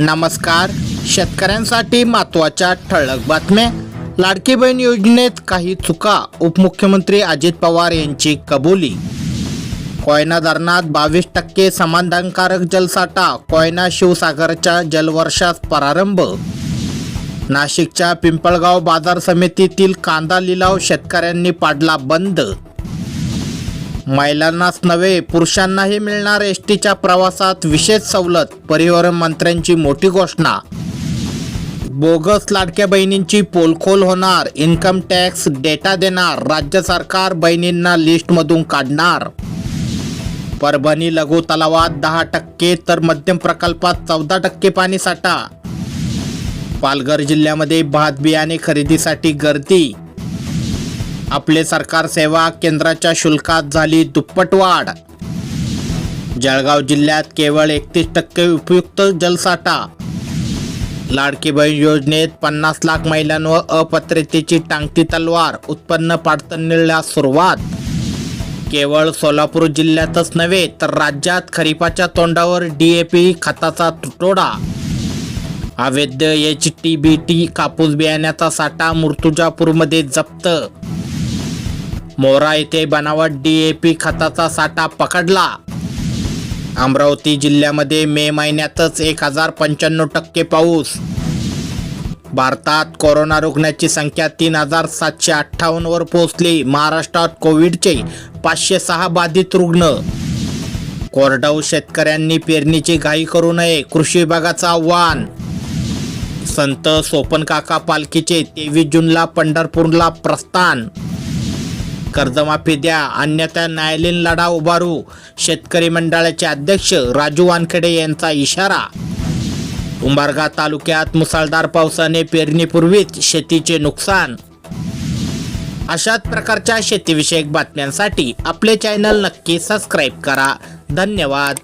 नमस्कार. शेतकऱ्यांसाठी महत्त्वाच्या ठळक बातम्या. लाडकी बहीण योजनेत काही चुका उपमुख्यमंत्री अजित पवार यांची कबुली. कोयना धरणात बावीस टक्के समाधानकारक जलसाठा कोयना शिवसागरच्या जलवर्षास प्रारंभ. नाशिकच्या पिंपळगाव बाजार समितीतील कांदा लिलाव शेतकऱ्यांनी पाडला बंद. महिलांनाच नव्हे पुरुषांनाही मिळणार एस टीच्या प्रवासात विशेष सवलत परिवहन मंत्र्यांची मोठी घोषणा. बोगस लाडक्या बहिणींची पोलखोल होणार इन्कम टॅक्स डेटा देणार राज्य सरकार बहिणींना लिस्टमधून काढणार. परभणी लघु तलावात दहा टक्के तर मध्यम प्रकल्पात चौदा टक्के पाणी साठा. पालघर जिल्ह्यामध्ये भात बियाणे खरेदीसाठी गर्दी. आपले सरकार सेवा केंद्राच्या शुल्कात झाली दुप्पट वाढ जळगाव जिल्ह्यात केवळ एकतीस टक्के उपयुक्त जलसाठा. लाडकी बहीण योजनेत पन्नास लाख महिलांवर अपात्रतेची टांगती तलवार उत्पन्न पाडताना सुरुवात. केवळ सोलापूर जिल्ह्यातच नव्हे तर राज्यात खरीपाच्या तोंडावर डीएपी खताचा तुटवडा. अवैध एच टी बी टी कापूस बियाण्याचा साठा मूर्तुजापूरमध्ये जप्त. मोरा येथे बनावट डीएपी खताचा साठा पकडला. अमरावती जिल्ह्यामध्ये मे महिन्यातच एक हजार पंच्याण्णव टक्के पाऊस. भारतात कोरोना रुग्णाची संख्या तीन हजार सातशे अठ्ठावन्नवर पोहोचली. महाराष्ट्रात कोविडचे पाचशे सहा बाधित रुग्ण. कोरडाऊ शेतकऱ्यांनी पेरणीची घाई करू नये कृषी विभागाचं आव्हान. संत सोपन काका पालखीचे तेवीस जूनला पंढरपूरला प्रस्थान. कर्जमाफी द्या. अन्यथा न्यायालयीन लढा उभारू. शेतकरी मंडळाचे अध्यक्ष राजू वानखेडे यांचा इशारा. उंबारगा तालुक्यात मुसळधार पावसाने पेरणीपूर्वीच शेतीचे नुकसान. अशाच प्रकारच्या शेतीविषयक बातम्यांसाठी आपले चॅनल नक्की सबस्क्राईब करा. धन्यवाद.